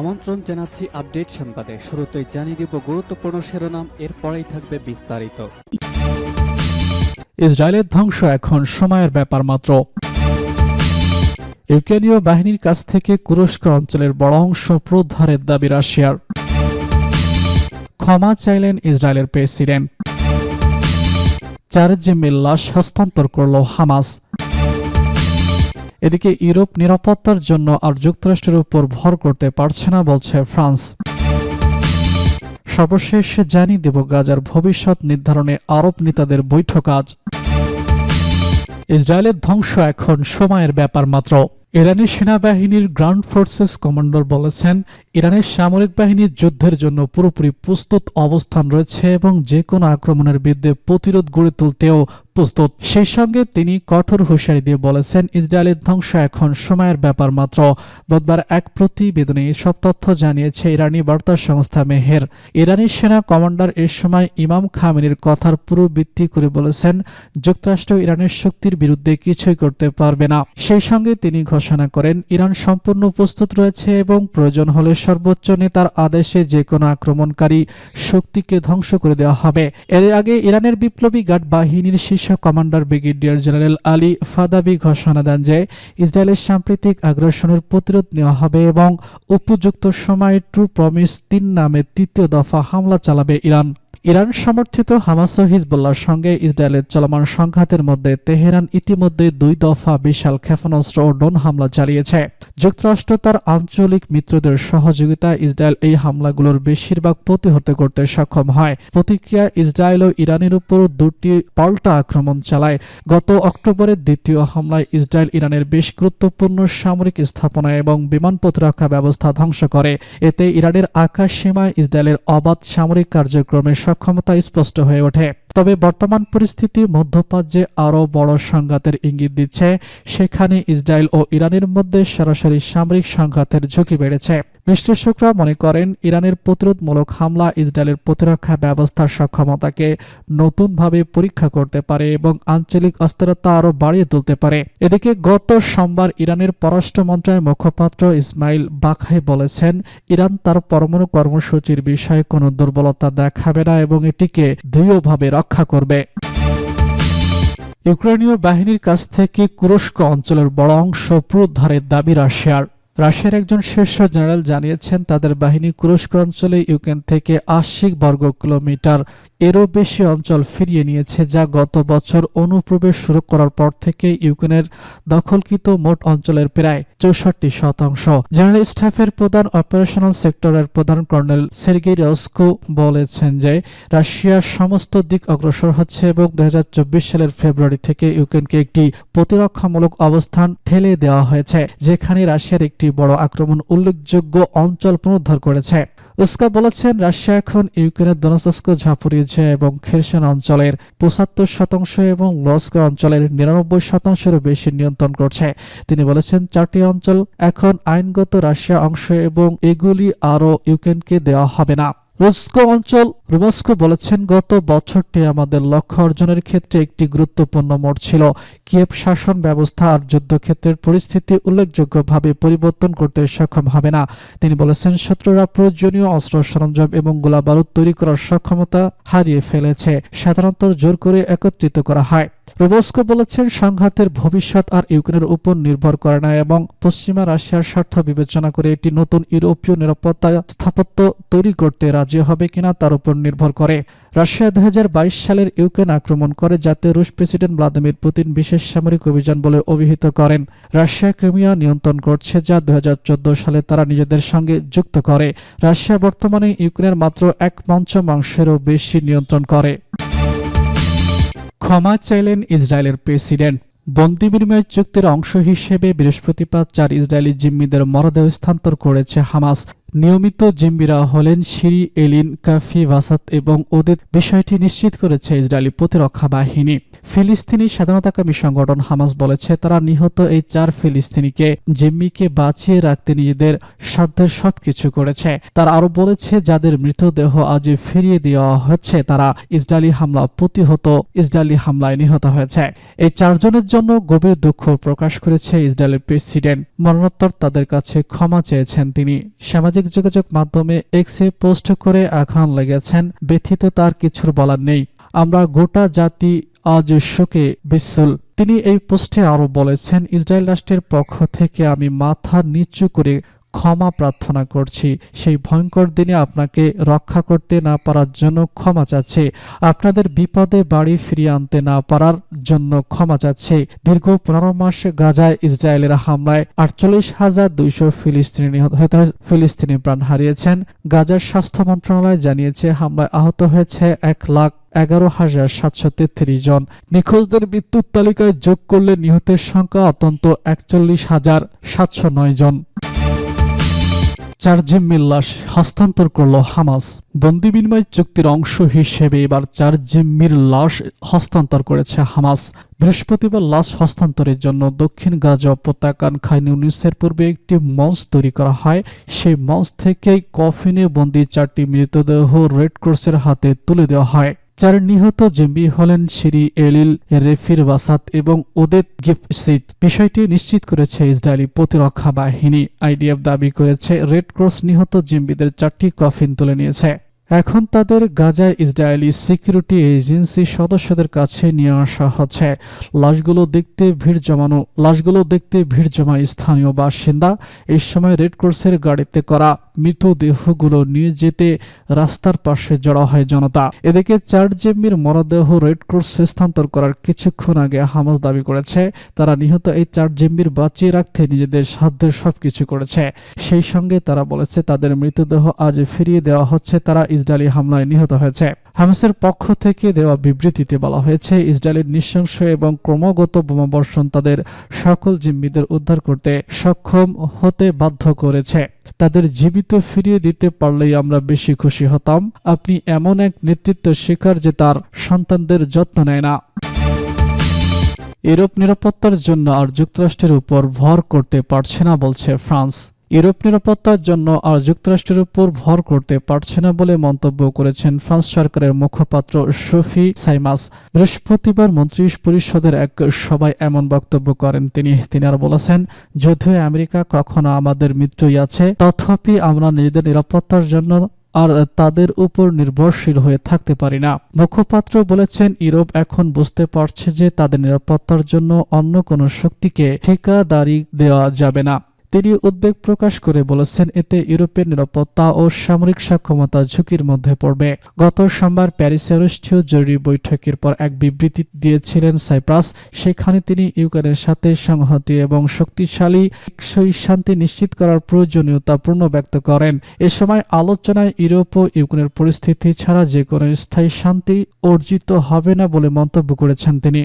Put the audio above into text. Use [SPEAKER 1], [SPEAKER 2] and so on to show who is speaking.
[SPEAKER 1] আমন্ত্রণ জানাচ্ছি আপডেট সংবাদে। শুরুতেই জানিয়ে দিব গুরুত্বপূর্ণ শিরোনাম, এরপরেই থাকবে বিস্তারিত।
[SPEAKER 2] ইসরায়েলের ধ্বংস এখন সময়ের ব্যাপার মাত্র। ইউক্রেনীয় বাহিনীর কাছ থেকে কুরস্ক অঞ্চলের বড় অংশ প্রুদ্ধারের দাবি রাশিয়ার। ক্ষমা চাইলেন ইসরায়েলের প্রেসিডেন্ট। চার জিম্মির লাশ হস্তান্তর করল হামাস। এদিকে ইউরোপ নিরাপত্তার জন্য আর যুক্তরাষ্ট্রের উপর ভর করতে পারছে না বলছে ফ্রান্স। সর্বশেষ জানিয়ে দেব গাজার ভবিষ্যৎ নির্ধারণে আরব নেতাদের বৈঠক আজ। ইসরায়েলের ধ্বংস এখন সময়ের ব্যাপার মাত্র। ইরানি সেনাবাহিনীর গ্রাউন্ড ফোর্সেস কমান্ডার বলেছেন ইরানের সামরিক বাহিনী যুদ্ধের জন্য পুরোপুরি প্রস্তুত অবস্থান রয়েছে এবং যে কোনো আক্রমণের বিরুদ্ধে প্রতিরোধ গড়ে তুলতেও প্রস্তুত। সেই সঙ্গে তিনি কঠোর হুঁশিয়ারি দিয়ে বলেছেন, ইসরায়েলের ধ্বংস এখন সময়ের ব্যাপার মাত্র। বুধবার এক প্রতিবেদনে এসব তথ্য জানিয়েছে ইরানি বার্তা সংস্থা মেহের। ইরানি সেনা কমান্ডার এ সময় ইমাম খামেনির কথার পুরো ভিত্তি করে বলেছেন, যুক্তরাষ্ট্র ইরানের শক্তির বিরুদ্ধে কিছুই করতে পারবে না। সেই সঙ্গে তিনি ঘোষণা করেন, ইরান সম্পূর্ণ প্রস্তুত রয়েছে এবং প্রয়োজন হলে সর্বোচ্চ নেতার আদেশে যে কোনো আক্রমণকারী শক্তিকে ধ্বংস করে দেওয়া হবে। এর আগে ইরানের বিপ্লবী গার্ড বাহিনীর শীর্ষ commander brigadier general Ali Fadavi ঘোষণা দেন যে, ইসরায়েলের সাম্প্রতিক আগ্রাসনের প্রতিরোধ নেওয়া হবে এবং উপযুক্ত সময়ে ট্রু প্রমিস তিন নামে তৃতীয় দফা হামলা চালাবে ইরান। ইরান সমর্থিত হামাস ও হিজবুল্লাহর সঙ্গে ইসরায়েলের চলমান সংঘাতের মধ্যে তেহরান ইতিমধ্যে দুই দফা বিশাল ক্ষেপণাস্ত্র ও ড্রোন হামলা চালিয়েছে। যুক্তরাষ্ট্র তার আঞ্চলিক মিত্রদের সহযোগিতা ইসরায়েল এই হামলাগুলোর বেশিরভাগ প্রতিহত করতে সক্ষম হয়। প্রতিক্রিয়া ইসরায়েল ও ইরানের উপর দুটি পাল্টা আক্রমণ চালায়। গত অক্টোবরের দ্বিতীয় হামলায় ইসরায়েল ইরানের বেশ গুরুত্বপূর্ণ সামরিক স্থাপনা এবং বিমান প্রতিরক্ষা ব্যবস্থা ধ্বংস করে। এতে ইরানের আকাশ সীমায় ইসরায়েলের অবাধ সামরিক কার্যক্রমের সক্ষমতা স্পষ্ট হয়ে ওঠে। তবে বর্তমান পরিস্থিতি মধ্যপ্রাচ্যে আরও বড় সংঘাতের ইঙ্গিত দিচ্ছে। সেখানে ইসরায়েল ও ইরানের মধ্যে সরাসরি সামরিক সংঘাতের ঝুঁকি বেড়েছে। বিশ্লেষকরা মনে করেন ইরানের প্রতিরোধমূলক হামলা ইসরায়েলের প্রতিরক্ষা ব্যবস্থার সক্ষমতাকে নতুনভাবে পরীক্ষা করতে পারে এবং আঞ্চলিক অস্থিরতা আরও বাড়িয়ে তুলতে পারে। এদিকে গত সোমবার ইরানের পররাষ্ট্র মন্ত্রণালয়ের মুখপাত্র ইসমাইল বাখাই বলেছেন, ইরান তার পরমাণু কর্মসূচির বিষয়ে কোনো দুর্বলতা দেখাবে না এবং এটিকে দৃঢ়ভাবে রক্ষা করবে। ইউক্রেনীয় বাহিনীর কাছ থেকে কুরস্ক অঞ্চলের বড় অংশ পুনরুদ্ধারের দাবি রাশিয়ার। রাশিয়ার একজন শীর্ষ জেনারেল জানিয়েছেন তাদের বাহিনী কুরস্ক অঞ্চলে ইউক্রেন থেকে আশি বর্গ কিলোমিটার এরও বেশি অঞ্চল ফিরিয়ে নিয়েছে, যা গত বছর অনুপ্রবেশ শুরু করার পর থেকে ইউক্রেনের দখলকৃত মোট অঞ্চলের প্রায় চৌষট্টি শতাংশ। জেনারেল স্টাফের প্রধান অপারেশনাল সেক্টরের প্রধান কর্নেল সের্গেই রস্কো বলেছেন যে, রাশিয়ার সমস্ত দিক অগ্রসর হচ্ছে এবং দু হাজার চব্বিশ সালের ফেব্রুয়ারি থেকে ইউক্রেনকে একটি প্রতিরক্ষামূলক অবস্থান ঠেলে দেওয়া হয়েছে, যেখানে রাশিয়ার একটি বড় আক্রমণ উল্লেখযোগ্য অঞ্চল পুনরুদ্ধার করেছে। উস্কা বলেছেন, রাশিয়া এখন ইউক্রেনের দনস্তস্ক ঝাঁপুরিয়েছে এবং খেরসন অঞ্চলের পঁচাত্তর শতাংশ এবং লস্ক অঞ্চলের নিরানব্বই শতাংশেরও বেশি নিয়ন্ত্রণ করছে। তিনি বলেছেন, চারটি অঞ্চল এখন আইনগত রাশিয়া অংশ এবং এগুলি আরও ইউক্রেনকে দেওয়া হবে না। রুস্কো অঞ্চল রুমস্কো বলেছেন, গত বছরটি আমাদের লক্ষ্য অর্জনের ক্ষেত্রে একটি গুরুত্বপূর্ণ মোড় ছিল। কিয়েভ শাসন ব্যবস্থা আর যুদ্ধক্ষেত্রের পরিস্থিতি উল্লেখযোগ্যভাবে পরিবর্তন করতে সক্ষম হবে না। তিনি বলেছেন, শত্রুরা প্রয়োজনীয় অস্ত্র, সরঞ্জাম এবং গোলাবারুদ তৈরি করার সক্ষমতা হারিয়ে ফেলেছে। সাধারণত জোর করে একত্রিত করা হয়। রোবস্কো বলেছেন, সংঘাতের ভবিষ্যৎ আর ইউক্রেনের উপর নির্ভর করে না এবং পশ্চিমা রাশিয়ার স্বার্থ বিবেচনা করে একটি নতুন ইউরোপীয় নিরাপত্তা স্থাপত্য তৈরি করতে রাজি হবে কিনা তার উপর নির্ভর করে। রাশিয়া দু হাজার বাইশ সালের ইউক্রেন আক্রমণ করে যাতে রুশ প্রেসিডেন্ট ভ্লাদিমির পুতিন বিশেষ সামরিক অভিযান বলে অভিহিত করেন। রাশিয়া ক্রিমিয়া নিয়ন্ত্রণ করছে যা দু হাজার চোদ্দ সালে তারা নিজেদের সঙ্গে যুক্ত করে। রাশিয়া বর্তমানে ইউক্রেনের মাত্র এক পঞ্চমাংশেরও বেশি নিয়ন্ত্রণ করে। ক্ষমা চাইলেন ইসরায়েলের প্রেসিডেন্ট। বন্দি বিনিময় চুক্তির অংশ হিসেবে বৃহস্পতিবার চার ইসরায়েলি জিম্মিদের মরদেহ স্থানান্তর করেছে হামাস। নিয়মিত জিম্মিরা হলেন সিরি এলিন, কাফি, ভাসাত এবং ওদের বিষয়টি নিশ্চিত করেছে ইসরায়েলি প্রতিরক্ষা বাহিনী। ফিলিস্তিনি স্বাধীনতাকামী সংগঠন হামাস বলেছে, তারা নিহত এই চার ফিলিস্তিনিকে, জিম্মিকে বাঁচিয়ে রাখতে নিজেদের সাধ্যের সবকিছু করেছে। তারা আরও বলেছে, যাদের মৃতদেহ আজ ফিরিয়ে দেওয়া হচ্ছে, তারা ইসরায়েলি হামলা প্রতিহত ইসরায়েলি হামলায় নিহত হয়েছে। এই চারজনের জন্য গভীর দুঃখ প্রকাশ করেছে ইসরায়েলের প্রেসিডেন্ট। মরণোত্তর তাদের কাছে ক্ষমা চেয়েছেন তিনি। সামাজিক সামাজিক যোগাযোগ মাধ্যমে এক্সে পোস্ট করে আঘান লেগেছেন, ব্যথিত তার কিছুর বলার নেই। আমরা গোটা জাতি আজ শোকে বিশ্বল তিনি এই পোস্টে আরও বলেছেন, ইসরায়েল রাষ্ট্রের পক্ষ থেকে আমি মাথা নিচু করে ক্ষমা প্রার্থনা করছি। সেই ভয়ঙ্কর দিনে আপনাকে রক্ষা করতে না পারার জন্য ক্ষমা চাচ্ছি। আপনাদের বিপদে বাড়ি ফিরিয়ে আনতে না পারার জন্য ক্ষমা চাচ্ছি। দীর্ঘ পনেরো মাস গাজায় ইসরায়েলের হামলায় আটচল্লিশ হাজার দুইশো ফিলিস্তিনি নিহত হতে ফিলিস্তিনি প্রাণ হারিয়েছেন। গাজার স্বাস্থ্য মন্ত্রণালয় জানিয়েছে, হামলায় আহত হয়েছে এক লাখ এগারো হাজার সাতশো তেত্রিশ জন। নিখোঁজদের মৃত্যুর তালিকায় যোগ করলে নিহতের সংখ্যা অত্যন্ত একচল্লিশ হাজার সাতশো নয় জন। চার জিম্মির লাশ হস্তান্তর করল হামাস। বন্দি বিনিময় চুক্তির অংশ হিসেবে এবার চার জিম্মির লাশ হস্তান্তর করেছে হামাস। বৃহস্পতিবার লাশ হস্তান্তরের জন্য দক্ষিণ গাজা উপত্যকান খান ইউনিসের পূর্বে একটি মঞ্চ তৈরি করা হয়। সেই মঞ্চ থেকেই কফিনে বন্দি চারটি মৃতদেহ রেড ক্রসের হাতে তুলে দেওয়া হয়। চার নিহত জিম্মি হলেন সিরি এলিল, রেফির ওয়াসাদ এবং ওদেদ গিফসিদ বিষয়টি নিশ্চিত করেছে ইসরায়েলি প্রতিরক্ষা বাহিনী। আইডিএফ দাবি করেছে, রেড ক্রস নিহত জিম্বিদের চারটি কফিন তুলে নিয়েছে। এখন তাদের গাজায় ইসরায়েলি সিকিউরিটি এজেন্সি সদস্যদের কাছে নিয়ে আসা হচ্ছে। লাশগুলো দেখতে ভিড় জমানো, লাশগুলো দেখতে ভিড় জমায় স্থানীয় বাসিন্দা এই সময় রেড ক্রসের গাড়িতে করা মৃতদেহগুলো নিয়ে যেতে রাস্তার পাশে জড়ো হয় জনতা। এদিকে চার জেম্মির মরদেহ রেড ক্রস স্থানান্তর করার কিছুক্ষণ আগে হামাস দাবি করেছে, তারা নিহত এই চার জেম্মির বাঁচিয়ে রাখতে নিজেদের সাধ্যের সবকিছু করেছে। সেই সঙ্গে তারা বলেছে, তাদের মৃতদেহ আজ ফিরিয়ে দেওয়া হচ্ছে, তারা ইসরায়েলি হামলায় নিহত হয়েছে। হামাসের পক্ষ থেকে দেওয়া বিবৃতিতে বলা হয়েছে, ইসরায়েলের নৃশংস এবং ক্রমাগত বোমাবর্ষণ তাদের সকল জিম্মিদের উদ্ধার করতে সক্ষম হতে বাধ্য করেছে। তাদের জীবিত ফিরিয়ে দিতে পারলেই আমরা বেশি খুশি হতাম। আপনি এমন এক নেতৃত্ব শিকার যে তার সন্তানদের যত্ন নেয় না। ইউরোপ নিরাপত্তার জন্য আর যুক্তরাষ্ট্রের উপর ভর করতে পারছে না, বলছে ফ্রান্স। ইউরোপ নিরাপত্তার জন্য আর যুক্তরাষ্ট্রের উপর ভর করতে পারছে না বলে মন্তব্য করেছেন ফ্রান্স সরকারের মুখপাত্র সফি সাইমাস। বৃহস্পতিবার মন্ত্রী পরিষদের এক সভায় এমন বক্তব্য করেন তিনি। তিনি আর বলেছেন, যদিও আমেরিকা কখনো আমাদের মিত্রই আছে, তথাপি আমরা নিজেদের নিরাপত্তার জন্য আর তাদের উপর নির্ভরশীল হয়ে থাকতে পারি না। মুখপাত্র বলেছেন, ইউরোপ এখন বুঝতে পারছে যে তাদের নিরাপত্তার জন্য অন্য কোনো শক্তিকে ঠিকাদারি দেওয়া যাবে না। তিনি উদ্বেগ প্রকাশ করে বলেছেন, এতে ইউরোপের নিরাপত্তা ও সামরিক সক্ষমতা ঝুঁকির মধ্যে পড়বে। গত সোমবার প্যারিসে অনুষ্ঠিত জরুরি বৈঠকের পর এক বিবৃতি দিয়েছিলেন সাইপ্রাস। সেখানে তিনি ইউক্রেনের সাথে সংহতি এবং শক্তিশালী, টেকসই শান্তি নিশ্চিত করার প্রয়োজনীয়তা পূর্ণ ব্যক্ত করেন। এ সময় আলোচনায় ইউরোপ ও ইউক্রেনের পরিস্থিতি ছাড়া যে কোনো স্থায়ী শান্তি অর্জিত হবে না বলে মন্তব্য করেছেন তিনি।